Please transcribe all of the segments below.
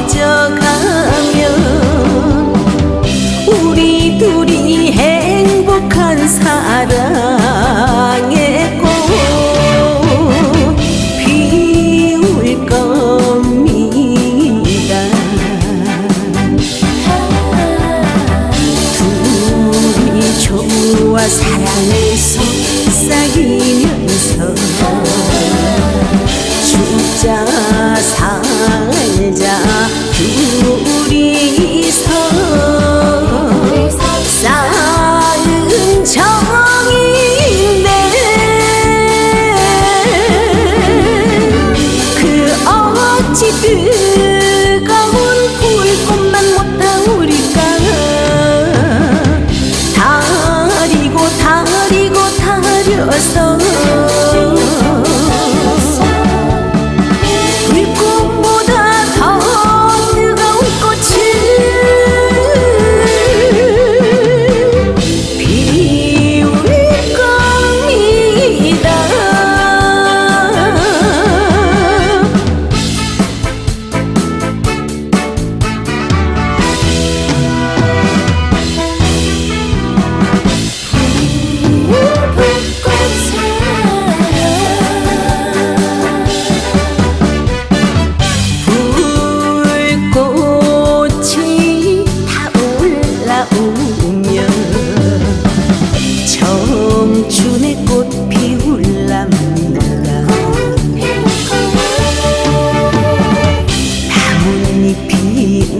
커져가면 우리 둘이 행복한 사람. 둘이서 쌓은 정인데 그 어찌 뜨거운 불꽃만 못 타오릴까? 다리고 다리고 다려서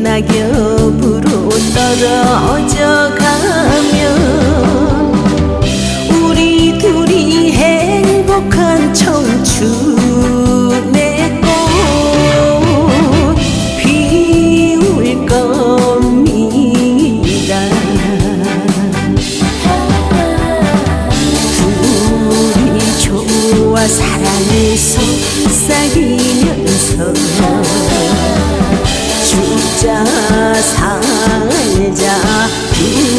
낙엽으로 떨어져 가면 우리 둘이 행복한 청춘 살자.